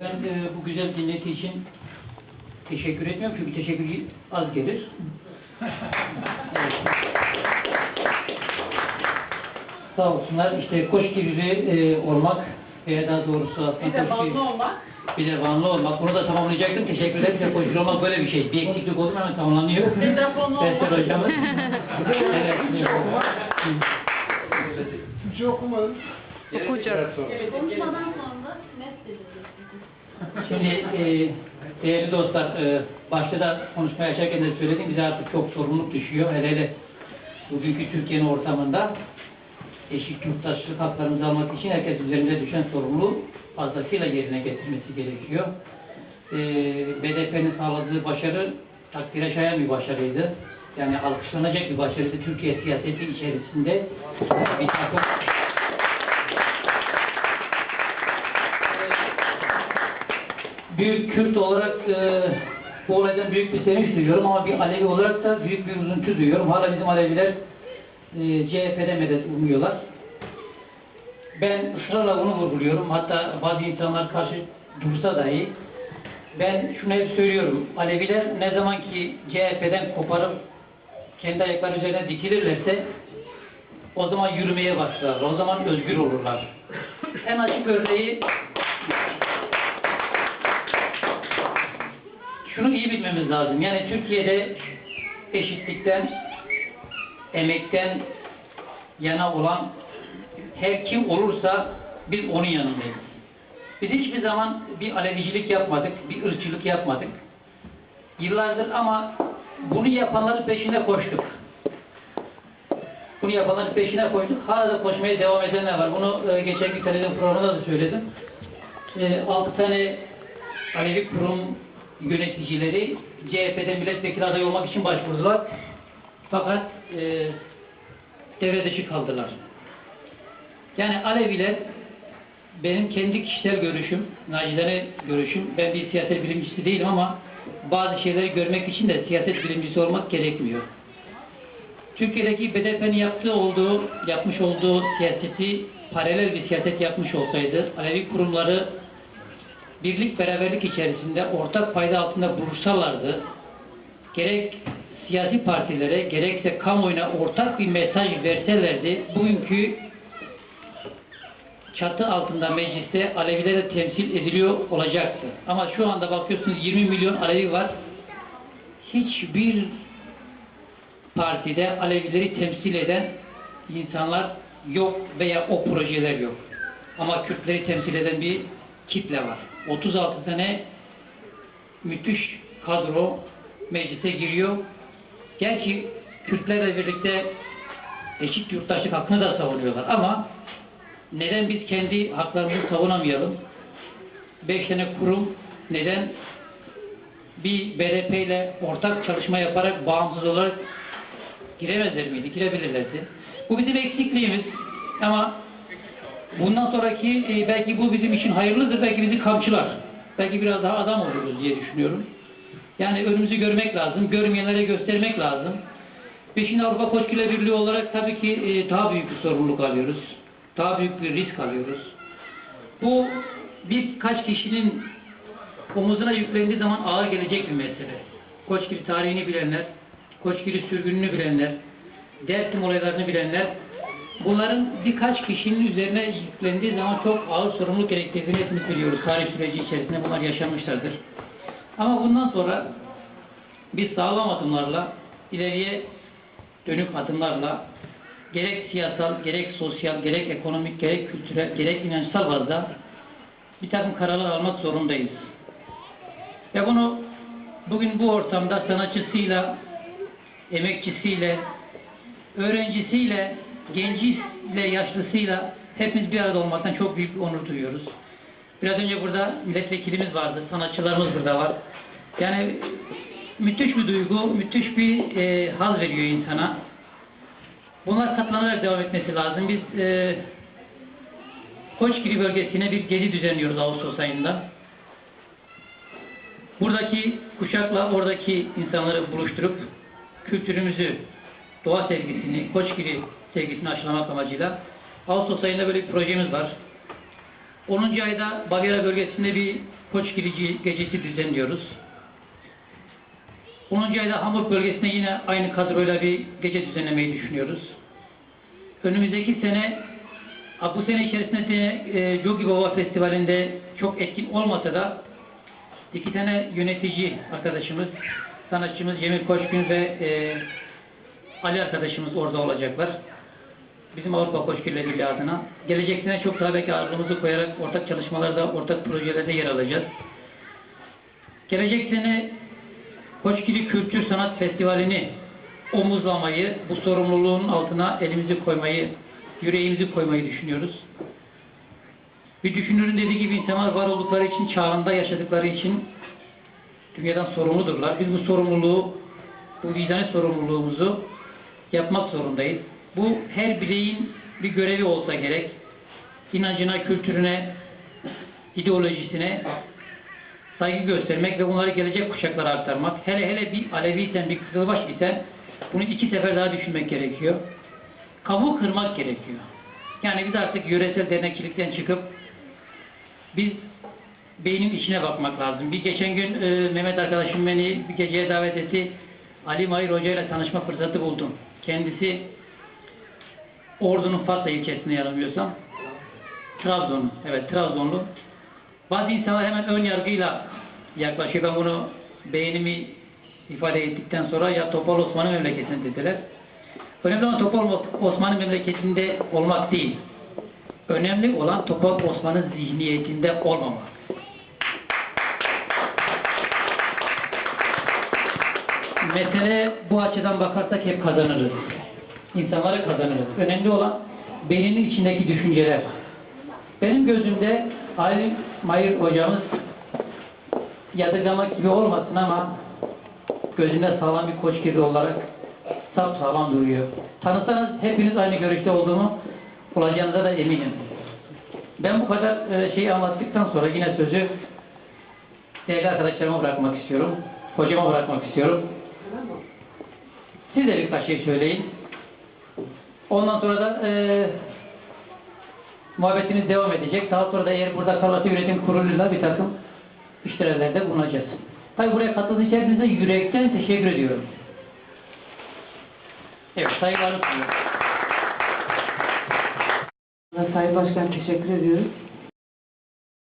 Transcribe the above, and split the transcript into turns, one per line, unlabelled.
Ben e, bu güzel dinleti için teşekkür etmiyorum çünkü teşekkür az gelir. Evet. Sağ olsunlar. İşte koç gibi e, olmak veya daha doğrusu aslında
Bir de bağlı olmak.
bir de vanlı olmak. Bunu da tamamlayacaktım. Teşekkür ederim. Koşul olmak böyle bir şey. Bir eksiklik oldu mu hemen tamamlanıyor.
Bir de konu
Veysel
olmak.
hocamız. evet.
Türkçe okumadım.
Okuyacağım.
Evet,
Konuşmadan sonra net edeceksiniz.
Şimdi e, değerli dostlar, e, başta da konuşmaya açarken de söyledim, bize artık çok sorumluluk düşüyor. Hele hele bugünkü Türkiye'nin ortamında eşit yurttaşlık haklarımızı almak için herkes üzerinde düşen sorumluluğu fazlasıyla yerine getirmesi gerekiyor. E, BDP'nin sağladığı başarı takdire şayan bir başarıydı. Yani alkışlanacak bir başarıydı Türkiye siyaseti içerisinde bir takım büyük Kürt olarak e, bu olaydan büyük bir sevinç duyuyorum ama bir Alevi olarak da büyük bir üzüntü duyuyorum. Hala bizim Aleviler e, CHP'de medet umuyorlar. Ben ısrarla bunu vurguluyorum. Hatta bazı insanlar karşı dursa dahi ben şunu hep söylüyorum. Aleviler ne zaman ki CHP'den koparıp kendi ayakları üzerine dikilirlerse o zaman yürümeye başlarlar. O zaman özgür olurlar. En açık örneği şunu iyi bilmemiz lazım. Yani Türkiye'de eşitlikten, emekten yana olan her kim olursa biz onun yanındayız. Biz hiçbir zaman bir alevicilik yapmadık, bir ırkçılık yapmadık. Yıllardır ama bunu yapanların peşine koştuk. Bunu yapanların peşine koştuk. Hala da koşmaya devam edenler var. Bunu e, geçen gün televizyon programında da söyledim. E, 6 tane Alevi kurum yöneticileri CHP'de milletvekili adayı olmak için başvurdular. Fakat e, devre dışı kaldılar. Yani Aleviler benim kendi kişisel görüşüm, nacizane görüşüm, ben bir siyaset bilimcisi değilim ama bazı şeyleri görmek için de siyaset bilimcisi olmak gerekmiyor. Türkiye'deki BDP'nin yaptığı olduğu, yapmış olduğu siyaseti paralel bir siyaset yapmış olsaydı, Alevi kurumları birlik beraberlik içerisinde ortak fayda altında buluşsalardı, gerek siyasi partilere gerekse kamuoyuna ortak bir mesaj verselerdi, bugünkü çatı altında mecliste Aleviler de temsil ediliyor olacaktı. Ama şu anda bakıyorsunuz 20 milyon Alevi var. Hiçbir partide Alevileri temsil eden insanlar yok veya o projeler yok. Ama Kürtleri temsil eden bir kitle var. 36 tane müthiş kadro meclise giriyor. Gerçi Kürtlerle birlikte eşit yurttaşlık hakkını da savunuyorlar ama neden biz kendi haklarımızı savunamayalım? Beş tane kurum neden bir BDP ile ortak çalışma yaparak bağımsız olarak giremezler miydi? Girebilirlerdi. Bu bizim eksikliğimiz ama bundan sonraki e, belki bu bizim için hayırlıdır, belki bizi kamçılar. Belki biraz daha adam oluruz diye düşünüyorum. Yani önümüzü görmek lazım, görmeyenlere göstermek lazım. Ve Avrupa Koçgüle Birliği olarak tabii ki e, daha büyük bir sorumluluk alıyoruz. Daha büyük bir risk alıyoruz. Bu birkaç kişinin omuzuna yüklendiği zaman ağır gelecek bir mesele. Koçgiri tarihini bilenler, Koçgiri sürgününü bilenler, Dersim olaylarını bilenler, bunların birkaç kişinin üzerine yüklendiği zaman çok ağır sorumluluk gerektirdiğini hepimiz biliyoruz. Tarih süreci içerisinde bunlar yaşanmışlardır. Ama bundan sonra biz sağlam adımlarla, ileriye dönük adımlarla gerek siyasal, gerek sosyal, gerek ekonomik, gerek kültürel, gerek inançsal bazda bir takım kararlar almak zorundayız. Ve bunu bugün bu ortamda sanatçısıyla, emekçisiyle, öğrencisiyle, genciyle, yaşlısıyla hepimiz bir arada olmaktan çok büyük bir onur duyuyoruz. Biraz önce burada milletvekilimiz vardı, sanatçılarımız burada var. Yani müthiş bir duygu, müthiş bir e, haz veriyor insana. Bunlar katlanarak devam etmesi lazım. Biz e, Koçgiri bölgesine bir gezi düzenliyoruz Ağustos ayında. Buradaki kuşakla oradaki insanları buluşturup kültürümüzü, doğa sevgisini, Koçgiri sevgisini aşılamak amacıyla Ağustos ayında böyle bir projemiz var. 10. ayda Bavyera bölgesinde bir Koçgirici Gecesi düzenliyoruz. 10. ayda Hamburg bölgesinde yine aynı kadroyla bir gece düzenlemeyi düşünüyoruz. Önümüzdeki sene bu sene içerisinde de e, Jogi Baba Festivali'nde çok etkin olmasa da iki tane yönetici arkadaşımız, sanatçımız Cemil Koçgün ve e, Ali arkadaşımız orada olacaklar. Bizim Avrupa Koçgirleri Birliği adına. Gelecek çok daha belki ağırlığımızı koyarak ortak çalışmalarda, ortak projelerde yer alacağız. Gelecek sene Koçgiri Kültür Sanat Festivali'ni omuzlamayı, bu sorumluluğun altına elimizi koymayı, yüreğimizi koymayı düşünüyoruz. Bir düşünürün dediği gibi insanlar var oldukları için, çağında yaşadıkları için dünyadan sorumludurlar. Biz bu sorumluluğu, bu vicdani sorumluluğumuzu yapmak zorundayız. Bu her bireyin bir görevi olsa gerek. İnancına, kültürüne, ideolojisine saygı göstermek ve bunları gelecek kuşaklara aktarmak. Hele hele bir Aleviysen, bir Kızılbaş isen bunu iki sefer daha düşünmek gerekiyor. Kabuğu kırmak gerekiyor. Yani biz artık yöresel dernekçilikten çıkıp biz beynin içine bakmak lazım. Bir geçen gün e, Mehmet arkadaşım beni bir geceye davet etti. Ali Mahir Hoca ile tanışma fırsatı buldum. Kendisi Ordu'nun Fatsa ilçesinde yanılmıyorsam. Trabzonlu. Evet Trabzonlu. Bazı insanlar hemen ön yargıyla yaklaşıyor. Ben bunu beğenimi ifade ettikten sonra ya Topal Osman'ın memleketinde dediler. Önemli olan Topal Osman'ın memleketinde olmak değil. Önemli olan Topal Osman'ın zihniyetinde olmamak. Mesele bu açıdan bakarsak hep kazanırız. İnsanları kazanırız. Önemli olan beyninin içindeki düşünceler. Benim gözümde Ali Mayır hocamız yadırgamak gibi olmasın ama gözünde sağlam bir koç gibi olarak sap sağlam duruyor. Tanısanız hepiniz aynı görüşte olduğumu olacağınıza da eminim. Ben bu kadar e, şeyi anlattıktan sonra yine sözü değerli arkadaşlarıma bırakmak istiyorum. Hocama bırakmak istiyorum. Siz de birkaç şey söyleyin. Ondan sonra da e, muhabbetimiz devam edecek. Daha sonra da eğer burada Kalatı Üretim Kurulu'yla bir takım iştirelerde bulunacağız. Tabi buraya katıldığınız için hepinize yürekten teşekkür ediyorum. Evet, saygılarımı sunuyorum.
Sayın Başkan teşekkür ediyoruz.